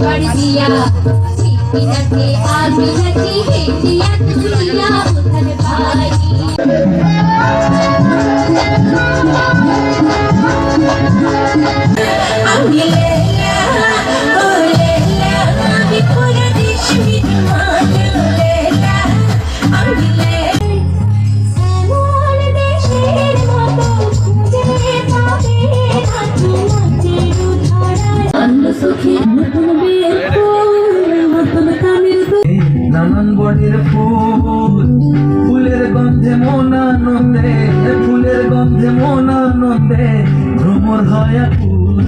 पढ़ दिया आदमी নানান বনের ফুল ফুলের গন্ধে মন আনন্দে ফুলের গন্ধে মন আনন্দে ভ্রমর হয় ফুল